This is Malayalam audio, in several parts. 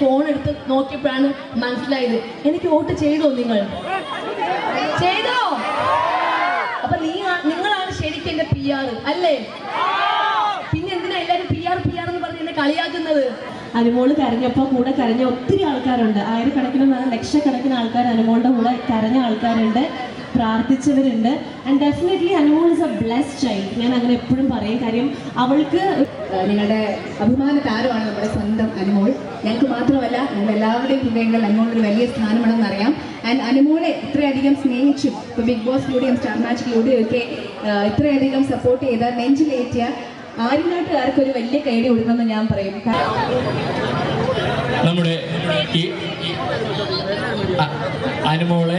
ഫോൺ എടുത്ത് നോക്കിയപ്പോഴാണ് മനസ്സിലായത്. എനിക്ക് വോട്ട് ചെയ്തോ നിങ്ങൾ? ചെയ്തോ? അപ്പൊ നീ നിങ്ങളാണ് ശരിക്കും എന്റെ പി ആർ അല്ലേ? പിന്നെ എന്തിനാ എല്ലാരും പി ആർ പി ആർ എന്ന് പറഞ്ഞ് എന്നെ കളിയാക്കുന്നത്? അനുമോൾ കരഞ്ഞപ്പോൾ കൂടെ കരഞ്ഞ ഒത്തിരി ആൾക്കാരുണ്ട്. ആയിരക്കണക്കിന് ലക്ഷക്കണക്കിന് ആൾക്കാർ അനുമോളുടെ കൂടെ കരഞ്ഞ ആൾക്കാരുണ്ട്. പ്രാർത്ഥിച്ചവരുണ്ട്. And definitely Anumol is a bless child ഞാൻ അങ്ങനെ എപ്പോഴും പറയും. കാര്യം അവൾക്ക് നിങ്ങളുടെ അഭിമാന താരമാണ് നമ്മുടെ സ്വന്തം അനുമോൾ ഞങ്ങൾക്ക് മാത്രമല്ല ഞങ്ങൾ എല്ലാവരുടെയും ഹൃദയങ്ങളിൽ അനുമോളിന് വലിയ സ്ഥാനമാണെന്ന് അറിയാം. ആൻഡ് അനുമോളെ ഇത്രയധികം സ്നേഹിച്ചും ഇപ്പോൾ ബിഗ് ബോസിലൂടെയും സ്റ്റാർ മാച്ചിലൂടെയും ഒക്കെ ഇത്രയധികം സപ്പോർട്ട് ചെയ്ത നെഞ്ചിലേറ്റിയ ആര്യനാട്ടുകാർക്ക് ഒരു വലിയ കൈഡി കൊടുക്കണമെന്ന് ഞാൻ പറയും. നമ്മുടെ അനുമോളെ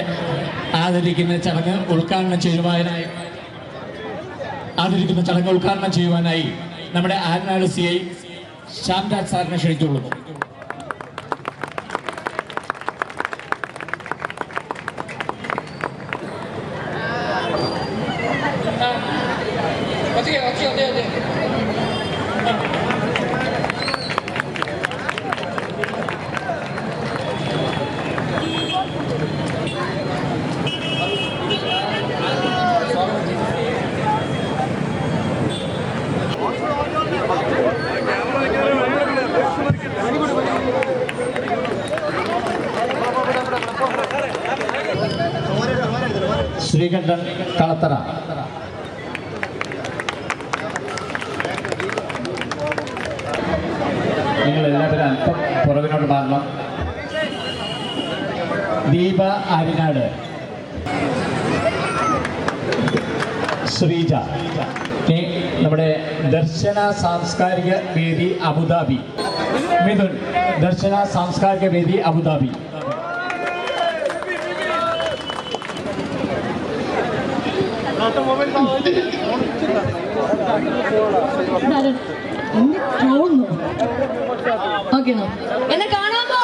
ആദരിക്കുന്ന ചടങ്ങ് ഉദ്ഘാടനം ചെയ്യുവാനായി ആദരിക്കുന്ന ചടങ്ങ് ഉദ്ഘാടനം ചെയ്യുവാനായി നമ്മുടെ ആരനാട് സി ഐ ശ്യാംരാജ് സാറിനെ ക്ഷണിച്ചുകൊള്ളുന്നു. ശ്രീകണ്ഠൻ കളത്തറ നിങ്ങൾ എല്ലാവരും അല്പം പുറകിനോട്ട് ദീപ ആര്യനാട് ശ്രീജ. നമ്മുടെ ദർശന സാംസ്കാരിക വേദി അബുദാബി. മിഥുൻ ദർശന സാംസ്കാരിക വേദി അബുദാബി. ഓക്കെ എന്നെ കാണാമോ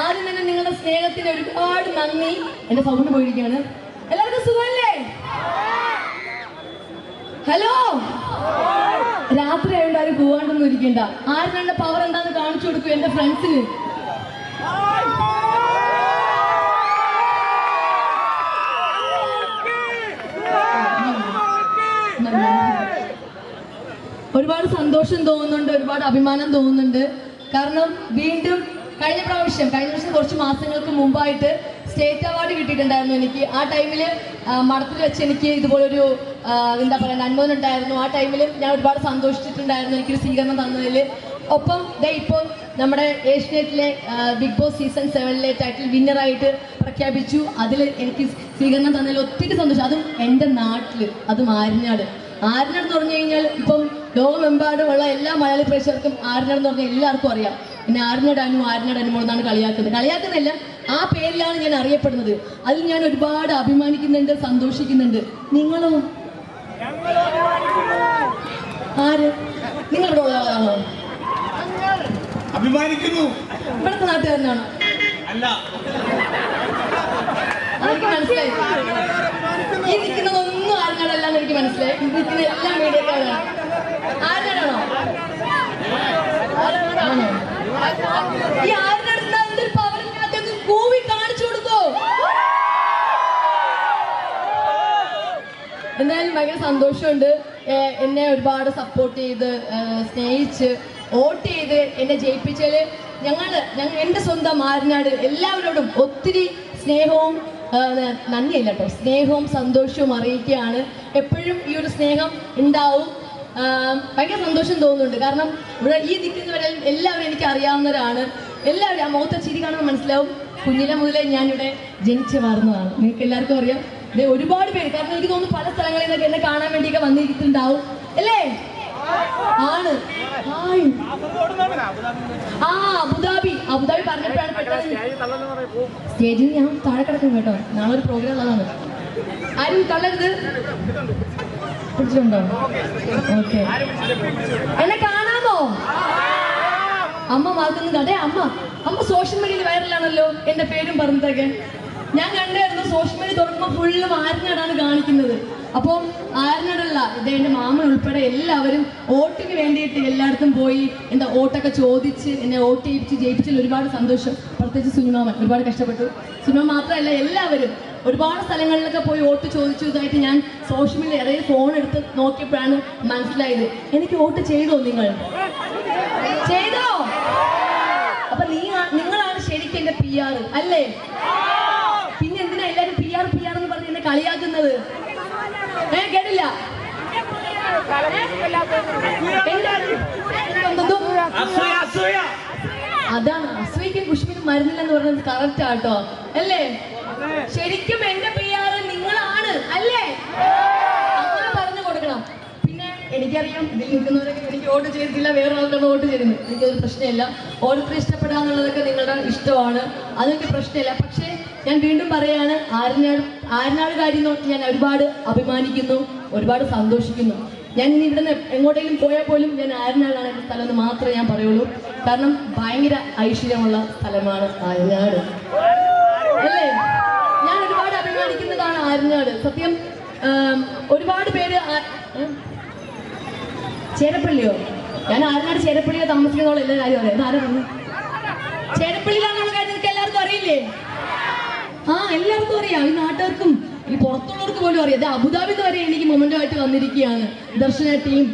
ആദ്യം തന്നെ നിങ്ങളുടെ സ്നേഹത്തിന് ഒരുപാട് നന്ദി. എന്റെ സൗണ്ട് പോയിരിക്കുകയാണ്. എല്ലാവർക്കും സുഖമല്ലേ? ഹലോ? രാത്രി ആയതുകൊണ്ട് ആരും പോവാണ്ടൊന്നും ഇരിക്കണ്ട. ആരും പവർ എന്താന്ന് കാണിച്ചു കൊടുക്കും എന്റെ ഫ്രണ്ട്സിന് ഒരുപാട് സന്തോഷം തോന്നുന്നുണ്ട് ഒരുപാട് അഭിമാനം തോന്നുന്നുണ്ട്. കാരണം വീണ്ടും കഴിഞ്ഞ പ്രാവശ്യം കഴിഞ്ഞ പ്രാവശ്യം കുറച്ച് മാസങ്ങൾക്ക് മുമ്പായിട്ട് സ്റ്റേറ്റ് അവാർഡ് കിട്ടിയിട്ടുണ്ടായിരുന്നു എനിക്ക്. ആ ടൈമിൽ മഠത്തിൽ വെച്ച് എനിക്ക് ഇതുപോലൊരു എന്താ പറയുക അനുഭവം ഉണ്ടായിരുന്നു. ആ ടൈമിൽ ഞാൻ ഒരുപാട് സന്തോഷിച്ചിട്ടുണ്ടായിരുന്നു എനിക്കൊരു സ്വീകരണം തന്നതിൽ ഒപ്പം ദേ ഇപ്പോൾ നമ്മുടെ ഏഷ്യനെറ്റിലെ ബിഗ് ബോസ് സീസൺ സെവനിലെ ടൈറ്റിൽ വിന്നറായിട്ട് പ്രഖ്യാപിച്ചു. അതിൽ എനിക്ക് സ്വീകരണം തന്നതിൽ ഒത്തിരി സന്തോഷം. അതും എന്റെ നാട്ടിൽ അതും ആര്യനാട് ആര്യനാട് എന്ന് പറഞ്ഞു കഴിഞ്ഞാൽ ഇപ്പം ലോകമെമ്പാടുമുള്ള എല്ലാ മലയാളി പ്രേക്ഷകർക്കും ആര്യനാട് എന്ന് പറഞ്ഞാൽ എല്ലാവർക്കും അറിയാം. പിന്നെ ആര്യനാട് അനു ആര്യനാട് അനുമോൾ എന്നാണ് കളിയാക്കുന്നത്. കളിയാക്കുന്നതല്ല ആ പേരിലാണ് ഞാൻ അറിയപ്പെടുന്നത്. അതിൽ ഞാൻ ഒരുപാട് അഭിമാനിക്കുന്നുണ്ട് സന്തോഷിക്കുന്നുണ്ട്. നിങ്ങളോ? ആര്? നിങ്ങൾ ഇവിടെ ഉള്ളതാണോ അഭിമാനിക്കുന്നു. ഇവിടുത്തെ നാട്ടുകാരനാണോ? അല്ല. എനിക്ക് മനസ്സിലായി. ഈ നിൽക്കുന്നതൊന്നും ആര്യനാടല്ല എന്ന് എനിക്ക് മനസ്സിലായി. നിൽക്കുന്ന എല്ലാ മീഡിയക്കാരാണ്. ഈ കൂവി എന്തായാലും ഭയങ്കര സന്തോഷമുണ്ട്. എന്നെ ഒരുപാട് സപ്പോർട്ട് ചെയ്ത് സ്നേഹിച്ച് വോട്ട് ചെയ്ത് എന്നെ ജയിപ്പിച്ചാൽ ഞങ്ങൾ ഞങ്ങൾ എന്റെ സ്വന്തം ആരനാട് എല്ലാവരോടും ഒത്തിരി സ്നേഹവും നന്ദിയല്ല കേട്ടോ. സ്നേഹവും സന്തോഷവും അറിയിക്കുകയാണ്. എപ്പോഴും ഈ ഒരു സ്നേഹം ഉണ്ടാവും. ഭയങ്കര സന്തോഷം തോന്നുന്നുണ്ട്. കാരണം ഇവിടെ ഈ നിൽക്കുന്നവരെ എല്ലാവരും എനിക്ക് അറിയാവുന്നവരാണ് എല്ലാവരും ആ മുഖത്തെ ചിരി കാണുമ്പോൾ മനസ്സിലാവും കുഞ്ഞിലെ മുതലേ ഞാനിവിടെ ജനിച്ച് വളർന്നതാണ്. നിങ്ങൾക്ക് എല്ലാവർക്കും അറിയാം. ദേ ഒരുപാട് പേര് കാരണം എനിക്ക് തോന്നുന്നു പല സ്ഥലങ്ങളിൽ നിന്നൊക്കെ എന്നെ കാണാൻ വേണ്ടിയൊക്കെ വന്നിരിക്കുന്നുണ്ടാവും. അല്ലേ? ആണ്. ആ അബുദാബി. അബുദാബി പറഞ്ഞപ്പോഴാണ് സ്റ്റേജിൽ ഞാൻ താഴെ കിടക്കും കേട്ടോ. നാളെ ഒരു പ്രോഗ്രാം ഉള്ളതാണ്. ആരും തള്ളരുത്. പിടിച്ചിട്ടുണ്ടോ ഓക്കെ എന്നെ കാണാമോ? അമ്മ മാർക്കൊന്നും കണ്ടേ അമ്മ. അമ്മ സോഷ്യൽ മീഡിയയിൽ വൈറലാണല്ലോ എന്റെ പേരും പറഞ്ഞതൊക്കെ. ഞാൻ കണ്ടായിരുന്നു സോഷ്യൽ മീഡിയ തുറക്കുമ്പോൾ ഫുള്ള് ആരിനാടാണ് കാണിക്കുന്നത്. അപ്പം ആരിനോടല്ല ഇത് എന്റെ മാമൻ ഉൾപ്പെടെ എല്ലാവരും വോട്ടിന് വേണ്ടിയിട്ട് എല്ലായിടത്തും പോയി എന്താ വോട്ടൊക്കെ ചോദിച്ച് എന്നെ വോട്ട് ചെയ്യിപ്പിച്ച് ജയിപ്പിച്ചതിൽ ഒരുപാട് സന്തോഷം. പ്രത്യേകിച്ച് സുനിമാമൻ ഒരുപാട് കഷ്ടപ്പെട്ടു. സുനിമ മാത്രമല്ല എല്ലാവരും ഒരുപാട് സ്ഥലങ്ങളിലൊക്കെ പോയി വോട്ട് ചോദിച്ചു ഇതായിട്ട് ഞാൻ സോഷ്യൽ മീഡിയ അതായത് ഫോൺ എടുത്ത് നോക്കിയപ്പോഴാണ് മനസ്സിലായത്. എനിക്ക് വോട്ട് ചെയ്തോ നിങ്ങൾ? ചെയ്തോ? അപ്പൊ നീ നിങ്ങളാണ് ശരിക്കും എന്റെ പി ആർ അല്ലേ? പിന്നെ എന്തിനാ എല്ലാരും പി ആർ പി ആർ എന്ന് പറഞ്ഞ് എന്നെ കളിയാക്കുന്നത്? ഏ കേട്ടില്ല? അതാണ്. അസൂയക്കും കുഷ്മിനും മരുന്നില്ലെന്ന് പറഞ്ഞത് കറക്റ്റ് ആട്ടോ അല്ലേ? ശരിക്കും എന്റെ പി ആർ നിങ്ങളാണ് അല്ലേ? അങ്ങനെ പറഞ്ഞു കൊടുക്കണം. പിന്നെ എനിക്കറിയാം ഇതിൽ നിൽക്കുന്നവരൊക്കെ എനിക്ക് വോട്ട് ചെയ്തിട്ടില്ല വേറെ ആൾക്കാണ് വോട്ട് ചെയ്തിരുന്നത് എനിക്കൊരു പ്രശ്നമില്ല. ഓരോരുത്തർ ഇഷ്ടപ്പെടുക എന്നുള്ളതൊക്കെ നിങ്ങളുടെ ഇഷ്ടമാണ്. അതൊക്കെ പ്രശ്നമില്ല. പക്ഷേ ഞാൻ വീണ്ടും പറയാണ് ആരനാട് ആരനാട് കാര്യം നോക്കി ഞാൻ ഒരുപാട് അഭിമാനിക്കുന്നു ഒരുപാട് സന്തോഷിക്കുന്നു. ഞാൻ ഇനി ഇവിടുന്ന് എങ്ങോട്ടെങ്കിലും പോയാൽ പോലും ഞാൻ ആരനാടാണ് എന്റെ സ്ഥലം എന്ന് മാത്രമേ ഞാൻ പറയുള്ളൂ. കാരണം ഭയങ്കര ഐശ്വര്യമുള്ള സ്ഥലമാണ് ആര്യനാട് അല്ലേ ഞാൻ ഒരുപാട് അഭിമാനിക്കുന്നതാണ് ആര്യനാട് സത്യം ഒരുപാട് പേര്? ചേരപ്പള്ളിയോ? ഞാൻ ആര്യനാട് ചേരപ്പള്ളിയോ താമസിക്കുന്നോളൂ എല്ലാ കാര്യം അറിയാം. ആരും പറഞ്ഞു ചേരപ്പള്ളിയിലാണെന്നുള്ള കാര്യം നിങ്ങൾക്ക് എല്ലാവർക്കും അറിയില്ലേ? ആ എല്ലാവർക്കും അറിയാം. ഈ നാട്ടുകാർക്കും ഈ പുറത്തുള്ളവർക്ക് പോലും അറിയാം. ഇത് അബുദാബിന്ന് വരെ എനിക്ക് മൊമെന്റോ ആയിട്ട് വന്നിരിക്കുകയാണ്. ദർശന ടീം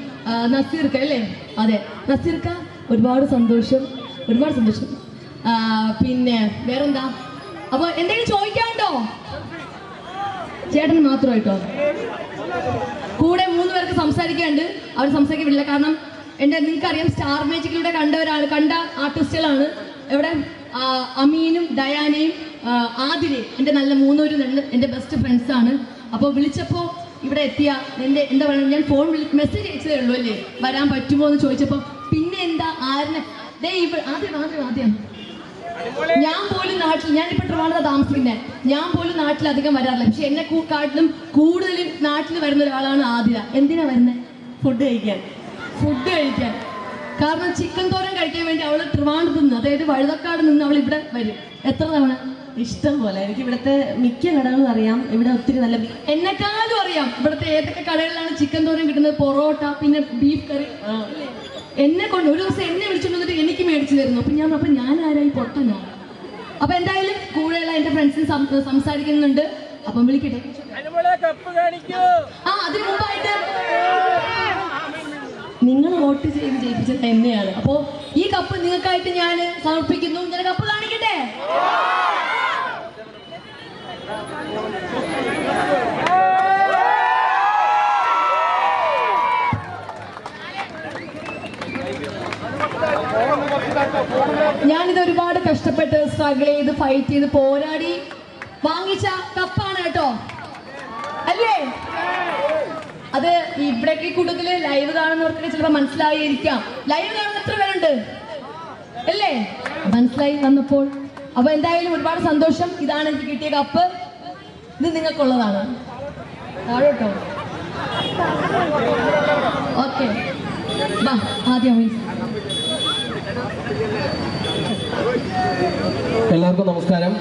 നസീർക്ക അല്ലേ? അതെ. നസീർക്ക ഒരുപാട് സന്തോഷം. ഒരുപാട് സന്തോഷം. പിന്നെ വേറെന്താ? അപ്പൊ എന്തെങ്കിലും ചോദിക്കാണ്ടോ ചേട്ടന് മാത്രമായിട്ടോ? കൂടെ മൂന്ന് പേർക്ക് സംസാരിക്കാണ്ട് അവർ സംസാരിക്കാൻ വിടില്ല. കാരണം എന്റെ നിങ്ങൾക്കറിയാം സ്റ്റാർ മാജിക്കിലൂടെ കണ്ടവരാണ് കണ്ട ആർട്ടിസ്റ്റുകളാണ്. എവിടെ? അമീനും ഡയാനയും ആതിരയും. എന്റെ നല്ല മൂന്നൂരും രണ്ട് എന്റെ ബെസ്റ്റ് ഫ്രണ്ട്സ് ആണ്. അപ്പോൾ വിളിച്ചപ്പോൾ ഇവിടെ എത്തിയ എന്റെ എന്താ പറയുക ഞാൻ ഫോൺ വിളി മെസ്സേജ് അയച്ചതേ ഉള്ളൂ അല്ലേ? വരാൻ പറ്റുമോ എന്ന് ചോദിച്ചപ്പോൾ പിന്നെ എന്താ ആരനെ? ദേ ഇവ ആദ്യം ആദ്യം ആദ്യം ഞാൻ പോലും നാട്ടിൽ ഞാനിപ്പോ ട്രിവാണ്ടത്ത് താമസിക്കുന്നത് ഞാൻ പോലും നാട്ടിൽ അധികം വരാറില്ല. പക്ഷെ എന്നെ കാട്ടിലും കൂടുതൽ നാട്ടിൽ വരുന്ന ഒരാളാണ് ആതിര. എന്തിനാ വരുന്നത് ഫുഡ് കഴിക്കാൻ. ഫുഡ് കഴിക്കാൻ. കാരണം ചിക്കൻ തോരൻ കഴിക്കാൻ വേണ്ടി അവൾ ട്രിവാണ്ടത്ത് നിന്ന് അതായത് വഴുതക്കാട് നിന്ന് അവൾ ഇവിടെ വരും. എത്ര തവണ? ഇഷ്ടം പോലെ. എനിക്ക് ഇവിടുത്തെ മിക്ക കടകളും അറിയാം. ഇവിടെ ഒത്തിരി നല്ല എന്നെക്കാളും അറിയാം. ഇവിടുത്തെ ഏതൊക്കെ കടകളിലാണ് ചിക്കൻ തോരൻ കിട്ടുന്നത്? പൊറോട്ട പിന്നെ ബീഫ് കറി? എന്നെ കൊണ്ട് ഒരു ദിവസം എന്നെ വിളിച്ചോണ്ട് വന്നിട്ട് എനിക്ക് മേടിച്ചു തരുന്നു. അപ്പൊ ഞാൻ അപ്പൊ ഞാൻ ആരായി പൊട്ടനോ? അപ്പൊ എന്തായാലും കൂടെയുള്ള എന്റെ ഫ്രണ്ട്സിന് സംസാരിക്കുന്നുണ്ട്. അപ്പം വിളിക്കട്ടെ. ആ അതിന് മുമ്പായിട്ട്. നിങ്ങൾ വോട്ട് ചെയ്ത് ജയിപ്പിച്ചത് എന്നെയാണ്. അപ്പോ ഈ കപ്പ് നിങ്ങൾക്കായിട്ട് ഞാൻ സമർപ്പിക്കുന്നു. ഞാൻ കപ്പ് കാണിക്കട്ടെ? ഞാനിത് ഒരുപാട് കഷ്ടപ്പെട്ട് സ്ട്രഗിൾ ചെയ്ത് ഫൈറ്റ് ചെയ്ത് പോരാടി. വാങ്ങിച്ച കപ്പാണ് കേട്ടോ. അല്ലേ? അത് ഇവിടേക്ക് കൂടുതൽ ലൈവ് കാണുന്നവർക്ക് ചിലപ്പോ മനസ്സിലായിരിക്കാം. ലൈവ് കാണുന്ന എത്ര പേരുണ്ട്? അല്ലേ? മനസ്സിലായി വന്നപ്പോൾ. അപ്പൊ എന്തായാലും ഒരുപാട് സന്തോഷം. ഇതാണ് എനിക്ക് കിട്ടിയ കപ്പ്. ഇത് നിങ്ങൾക്കുള്ളതാണ്. ഓക്കെ. ആദ്യം എല്ലാവർക്കും നമസ്കാരം.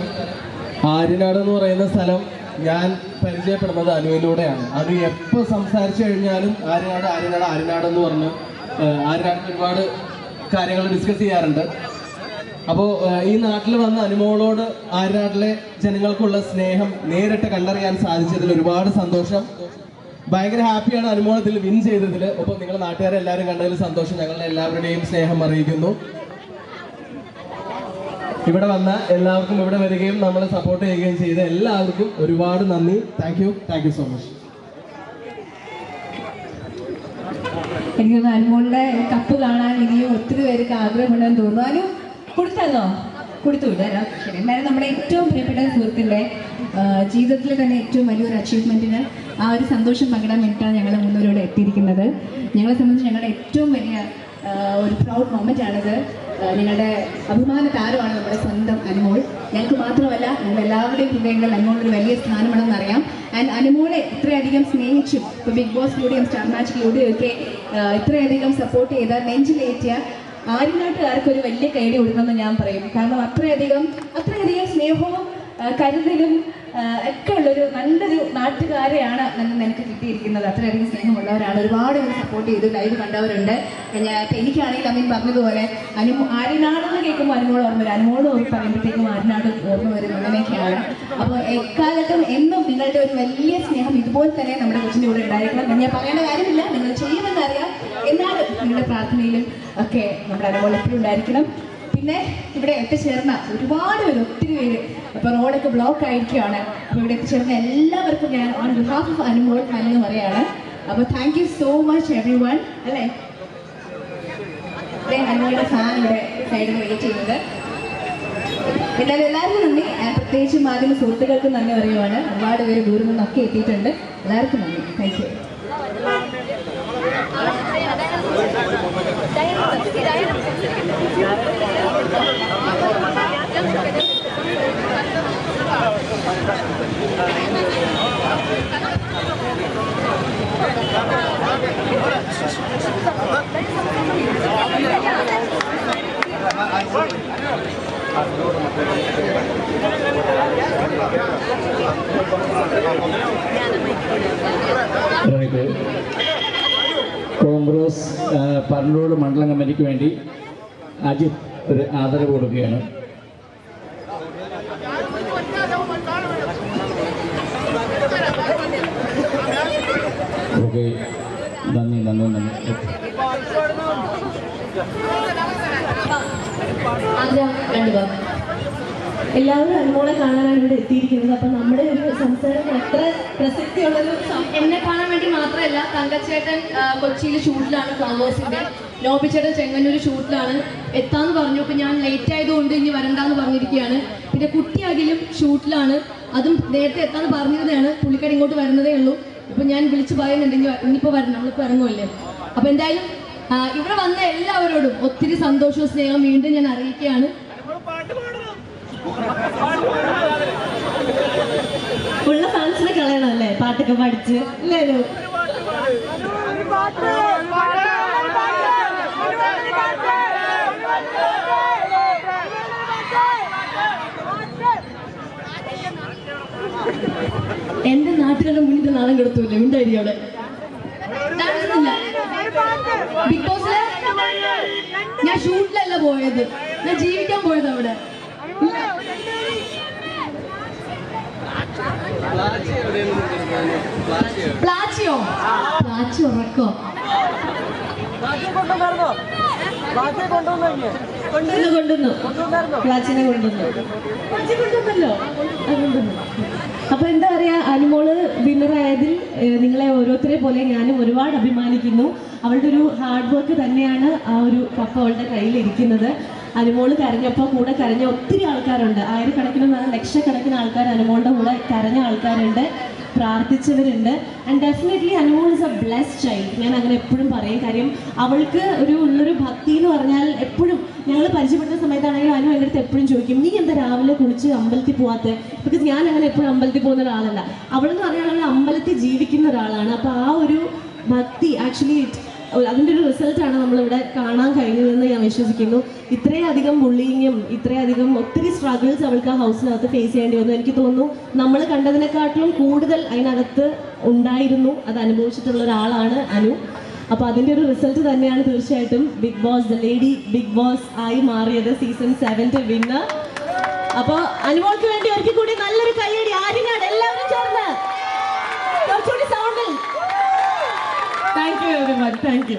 ആര്യനാട് എന്ന് പറയുന്ന സ്ഥലം ഞാൻ പരിചയപ്പെടുന്നത് അനുവിലൂടെയാണ്. അനു എപ്പോൾ സംസാരിച്ചു കഴിഞ്ഞാലും ആര്യനാട് ആര്യനാട് ആര്യനാട് എന്ന് പറഞ്ഞ് ആര്യനാട് ഒരുപാട് കാര്യങ്ങൾ ഡിസ്കസ് ചെയ്യാറുണ്ട്. അപ്പോൾ ഈ നാട്ടിൽ വന്ന അനുമോളോട് ആര്യനാട്ടിലെ ജനങ്ങൾക്കുള്ള സ്നേഹം നേരിട്ട് കണ്ടറിയാൻ സാധിച്ചതിൽ ഒരുപാട് സന്തോഷം. ഭയങ്കര ഹാപ്പിയാണ് അനുമോളത്തിൽ വിൻ ചെയ്തതിൽ ഒപ്പം നിങ്ങളുടെ നാട്ടുകാരെ എല്ലാവരും കണ്ടതിൽ സന്തോഷം. ഞങ്ങളുടെ എല്ലാവരുടെയും സ്നേഹം അറിയിക്കുന്നു. ഇവിടെ വന്ന എല്ലാവർക്കും ഇവിടെ വരികയും നമ്മളെ സപ്പോർട്ട് ചെയ്യുകയും ചെയ്ത എല്ലാവർക്കും ഒരുപാട് നന്ദി. Thank you thank you so much എനിക്ക് അനുമോളുടെ കപ്പ് കാണാൻ ഇനിയും ഒത്തിരി പേർക്ക് ആഗ്രഹമുണ്ടെന്ന് തോന്നുന്നു. അനു കൊടുത്തല്ലോ കൊടുത്തു. വിടാം ശരി. എന്തായാലും നമ്മുടെ ഏറ്റവും പ്രിയപ്പെട്ട സുഹൃത്തിന്റെ ജീവിതത്തിൽ തന്നെ ഏറ്റവും വലിയൊരു അച്ചീവ്മെന്റിന് ആ ഒരു സന്തോഷം പങ്കിടാൻ വേണ്ടിയിട്ടാണ് ഞങ്ങൾ മുന്നോരോട് എത്തിയിരിക്കുന്നത്. ഞങ്ങളെ സംബന്ധിച്ച് ഞങ്ങളുടെ ഏറ്റവും വലിയ ഒരു പ്രൗഡ് മൊമെന്റ് ആണിത്. ആ, ഞങ്ങളുടെ അഭിമാന താരമാണ് നമ്മുടെ സ്വന്തം അനുമോൾ? ഞങ്ങൾക്ക് മാത്രമല്ല ഞങ്ങൾ എല്ലാവരുടെയും ഹൃദയങ്ങളിൽ അനുമോളിന് വലിയ സ്ഥാനമാണെന്ന് അറിയാം. ആൻഡ് അനുമോളെ ഇത്രയധികം സ്നേഹിച്ചു ഇപ്പോൾ ബിഗ് ബോസിലൂടെയും സ്റ്റാർ മാച്ചിലൂടെയും ഒക്കെ ഇത്രയധികം സപ്പോർട്ട് ചെയ്ത നെഞ്ചിലേറ്റിയ ആര്യനാട്ടുകാർക്ക് ഒരു വലിയ കൈഡി കൊടുക്കുമെന്ന് ഞാൻ പറയും. കാരണം അത്രയധികം അത്രയധികം സ്നേഹവും കരുതലും ഒക്കെ ഉള്ളൊരു നല്ലൊരു നാട്ടുകാരെയാണ് എനിക്ക് കിട്ടിയിരിക്കുന്നത്. അത്രയധികം സ്നേഹമുള്ളവരാണ്. ഒരുപാട് പേര് സപ്പോർട്ട് ചെയ്തു ലൈവ് കണ്ടവരുണ്ട്. ഞാൻ എനിക്കാണെങ്കിൽ അമ്മീൻ പറഞ്ഞതുപോലെ അനു ആര്യനാടെന്ന് കേൾക്കുമ്പോൾ അനുമോൾ ഓർമ്മ വരും. അനുമോൾ പറയുമ്പോഴത്തേക്കും ആര്യനാട് ഓർമ്മ വരും അങ്ങനെയൊക്കെയാണ്. അപ്പോൾ എക്കാലത്തും എന്നും നിങ്ങളുടെ ഒരു വലിയ സ്നേഹം ഇതുപോലെ തന്നെ നമ്മുടെ കൊച്ചിന്റെ കൂടെ ഉണ്ടായിരിക്കണം. എന്ന് ഞാൻ പറയേണ്ട കാര്യമില്ല. നിങ്ങൾ ചെയ്യുമെന്നറിയാം എന്നാലും നിങ്ങളുടെ പ്രാർത്ഥനയിലും ഒക്കെ നമ്മുടെ അനുമോൾ എപ്പോഴും ഉണ്ടായിരിക്കണം. പിന്നെ ഇവിടെ എത്തിച്ചേർന്ന ഒരുപാട് പേര് ഒത്തിരി പേര് ഇപ്പൊ റോഡൊക്കെ ബ്ലോക്ക് ആയിരിക്കുകയാണ്. അപ്പൊ ഇവിടെ എത്തിച്ചേർന്ന എല്ലാവർക്കും ഞാൻ ഓൺ ബിഹാഫ് ഓഫ് അനുമോൾ നന്ദി പറയാണ് അപ്പൊ thank you so much everyone അല്ലേ അനുമോളുടെ ഫാൻ ഇവിടെ സൈഡിൽ വെയിറ്റ് ചെയ്യുന്നത്. എന്നാലും എല്ലാവർക്കും നന്ദി. പ്രത്യേകിച്ച് മാധ്യമ സുഹൃത്തുക്കൾക്കും നന്ദി പറയുവാണ്. ഒരുപാട് പേര് ദൂരം നിന്നൊക്കെ എത്തിയിട്ടുണ്ട്. എല്ലാവർക്കും നന്ദി. Thank you റോഹിത് കോൺഗ്രസ് ആ, പറന്നൂർ മണ്ഡലം കമ്മിറ്റിക്ക് വേണ്ടി അജിത് ഒരു ആദരവ് കൊടുക്കുകയാണ്. നന്ദി നന്ദി നന്ദി. എല്ലാവരും അനുമോളെ കാണാനാണ് ഇവിടെ എത്തിയിരിക്കുന്നത്. അപ്പൊ നമ്മുടെ ഒരു സംസാരം അത്ര പ്രസക്തിയുള്ളൊരു എന്നെ കാണാൻ വേണ്ടി മാത്രമല്ല തങ്കച്ചേട്ടൻ കൊച്ചിയിൽ ഷൂട്ടിലാണ് ഫ്ലവേഴ്സിന്റെ നോബിച്ചേട്ടൻ ചെങ്ങന്നൂർ ഷൂട്ടിലാണ്. എത്താന്ന് പറഞ്ഞു. അപ്പൊ ഞാൻ ലേറ്റ് ആയതുകൊണ്ട് ഇനി വരണ്ടാന്ന് പറഞ്ഞിരിക്കുകയാണ്. പിന്നെ കുട്ടി കുട്ടിയാകിലും ഷൂട്ടിലാണ്. അതും നേരത്തെ എത്താന്ന് പറഞ്ഞിരുന്നതാണ്. പുള്ളിക്കാരി ഇങ്ങോട്ട് വരുന്നതേ ഉള്ളൂ. ഇപ്പൊ ഞാൻ വിളിച്ചു പറയുന്നുണ്ട്. ഇനി ഇനിയിപ്പോ വരണം. നമ്മളിപ്പോ ഇറങ്ങുമല്ലേ? അപ്പൊ എന്തായാലും ഇവിടെ വന്ന എല്ലാവരോടും ഒത്തിരി സന്തോഷവും സ്നേഹം വീണ്ടും ഞാൻ അറിയിക്കുകയാണ്. ഉള്ള ഫാൻസിനെ കളയണം അല്ലേ? പാട്ടൊക്കെ പഠിച്ച്. അല്ലേ അനു? മുന്നിട്ട് നാണം കെടുത്തൂല്ലേ ഉണ്ടായിരിക്കും അവിടെ. ബിഗ് ബോസിൽ ഞാൻ ഷൂട്ടിലല്ല പോയത്. ഞാൻ ജീവിക്കാൻ പോയത് അവിടെ. പ്ലാച്ചിയോ? പ്ലാച്ചി ഉറക്കോ? കൊണ്ടുവന്നോ കൊണ്ടുവന്നു കൊണ്ടുവന്നു. കൊണ്ടുവന്നല്ലോ. ആ, കൊണ്ടുവന്നു. അപ്പൊ എന്താ പറയാ അനുമോൾ വിന്നറായതിൽ നിങ്ങളെ ഓരോരുത്തരെ പോലെ ഞാനും ഒരുപാട് അഭിമാനിക്കുന്നു. അവളുടെ ഒരു ഹാർഡ് വർക്ക് തന്നെയാണ് ആ ഒരു കപ്പ് അവളുടെ കയ്യിലിരിക്കുന്നത് അനുമോൾ കരഞ്ഞപ്പോൾ കൂടെ കരഞ്ഞ ഒത്തിരി ആൾക്കാരുണ്ട്. ആയിരക്കണക്കിന് ലക്ഷക്കണക്കിന് ആൾക്കാർ അനുമോളുടെ കൂടെ കരഞ്ഞ ആൾക്കാരുണ്ട്. പ്രാർത്ഥിച്ചവരുണ്ട്. And definitely Anumol is a bless child ഞാൻ അങ്ങനെ എപ്പോഴും പറയും കാര്യം അവൾക്ക് ഒരു ഉള്ളൊരു ഭക്തി എന്ന് പറഞ്ഞാൽ എപ്പോഴും ഞങ്ങൾ പരിചയപ്പെടുന്ന സമയത്താണെങ്കിലും അനു എന്റെ അടുത്ത് എപ്പോഴും ചോദിക്കും നീ എന്താ രാവിലെ കുളിച്ച് അമ്പലത്തിൽ പോവാത്ത? ബിക്കോസ് ഞാൻ അങ്ങനെ എപ്പോഴും അമ്പലത്തിൽ പോകുന്ന ഒരാളല്ല. അവളെന്ന് പറഞ്ഞാൽ അവൾ അമ്പലത്തിൽ ജീവിക്കുന്ന ഒരാളാണ്. അപ്പോൾ ആ ഒരു ഭക്തി ആക്ച്വലി അതിന്റെ ഒരു റിസൾട്ടാണ് നമ്മളിവിടെ കാണാൻ കഴിഞ്ഞതെന്ന് ഞാൻ വിശ്വസിക്കുന്നു. ഇത്രയധികം ബുള്ളിങ്ങും ഇത്രയധികം ഒത്തിരി സ്ട്രഗിൾസ് അവൾക്ക് ആ ഹൗസിനകത്ത് ഫേസ് ചെയ്യേണ്ടി വന്നു. എനിക്ക് തോന്നുന്നു നമ്മൾ കണ്ടതിനെക്കാട്ടിലും കൂടുതൽ അതിനകത്ത് ഉണ്ടായിരുന്നു. അത് അനുഭവിച്ചിട്ടുള്ള ഒരാളാണ് അനു. അപ്പോൾ അതിന്റെ ഒരു റിസൾട്ട് തന്നെയാണ് തീർച്ചയായിട്ടും big boss the lady big boss ആയി മാറിയത് സീസൺ സെവന്റെ വിന്നർ അപ്പോൾ അനുമോൾക്ക് വേണ്ടി ഒരിക്കൽ കൂടി നല്ലൊരു കയ്യടി ആര്യനാട് എല്ലാവരും ചേർന്ന് കുറച്ചുകൂടി സൗണ്ടിൽ thank you every much thank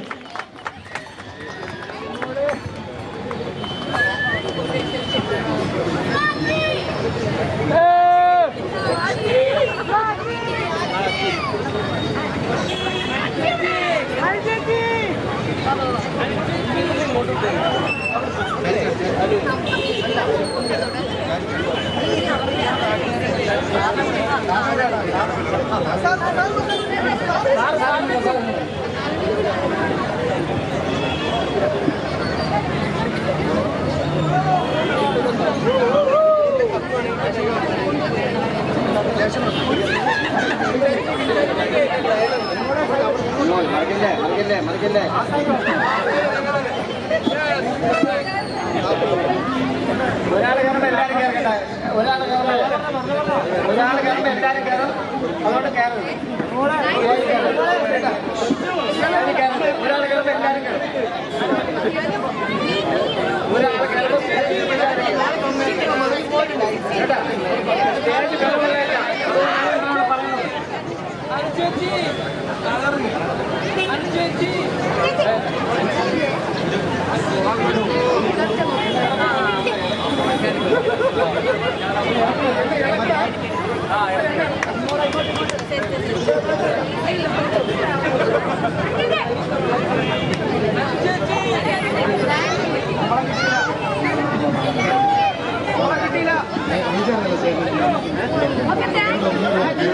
Okay, thank you.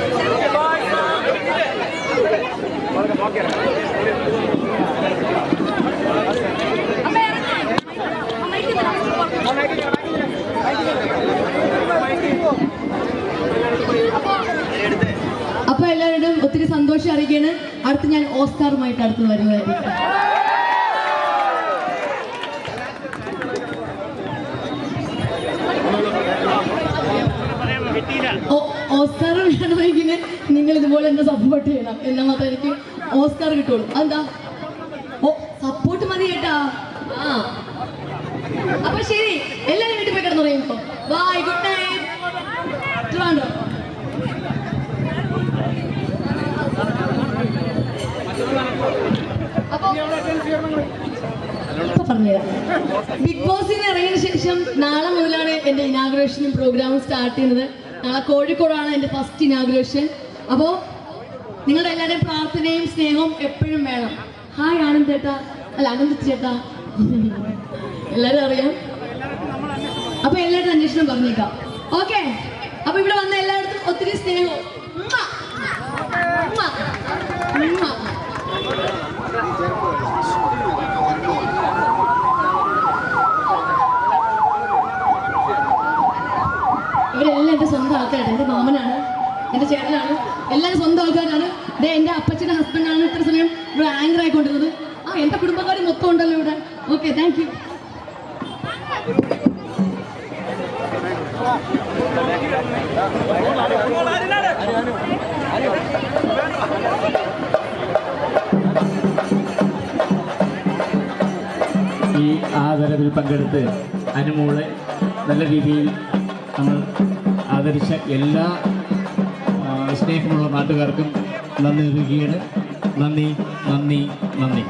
അപ്പൊ എല്ലാവരോടും ഒത്തിരി സന്തോഷം അറിയിക്കാണ് അടുത്ത് ഞാൻ ഓസ്കാറുമായിട്ട് അടുത്ത് വരുന്നതായിരിക്കും ഓ- ഓസ്കാർ വേണമെങ്കിൽ ഇതുപോലെ എന്നെ സപ്പോർട്ട് ചെയ്യണം. എന്നാൽ മാത്രമേ എനിക്ക് ഓസ്കാർ കിട്ടുള്ളൂ. അതെന്താ? ഓ സപ്പോർട്ട് മതി കേട്ടാ ആ. അപ്പൊ ശരി എല്ലാവരും വീട്ടിൽ പോയി കിടന്നു പറയുമ്പോ bye good night Trivandrum. Big ബോസിന് ഇറങ്ങിയ ശേഷം നാളെ മുതലാണ് എന്റെ ഇനാഗ്രേഷനും പ്രോഗ്രാമും സ്റ്റാർട്ട് ചെയ്യുന്നത്. നാളെ കോഴിക്കോടാണ് എന്റെ ഫസ്റ്റ് ഇനാഗുറേഷൻ അപ്പോ നിങ്ങളുടെ എല്ലാവരുടെയും പ്രാർത്ഥനയും സ്നേഹവും എപ്പോഴും വേണം. ഹായ് ആനന്ദ് ചേട്ടാ. അല്ല ആനന്ദ് ചേട്ടാ. എല്ലാരും അറിയാം? അപ്പൊ എല്ലാവരും അന്വേഷണം പറഞ്ഞേക്കാം. ഓക്കെ അപ്പൊ ഇവിടെ വന്ന എല്ലായിടത്തും ഒത്തിരി സ്നേഹവും. ഇവരെല്ലാം എന്റെ സ്വന്തം ആൾക്കാരാണ്. എന്റെ മാമനാണ്. എന്റെ ചേട്ടനാണ്. എല്ലാവരും സ്വന്തം ആൾക്കാരാണ്. ദേ എന്റെ ഹസ്ബൻഡ് ഹസ്ബൻഡാണ് ഇത്ര സമയം ഇവിടെ ആങ്കർ ആയിക്കൊണ്ടിരുന്നത്. ആ എന്റെ കുടുംബക്കാർ മൊത്തം ഉണ്ടല്ലോ ഇവിടെ. ഓക്കെ താങ്ക് യു ഈ ആദരവിൽ പങ്കെടുത്ത് അനുമോളെ നല്ല രീതിയിൽ നമ്മൾ ആദരിച്ച എല്ലാ സ്നേഹമുള്ള നാട്ടുകാർക്കും നന്ദി നൽകുകയാണ് നന്ദി നന്ദി നന്ദി.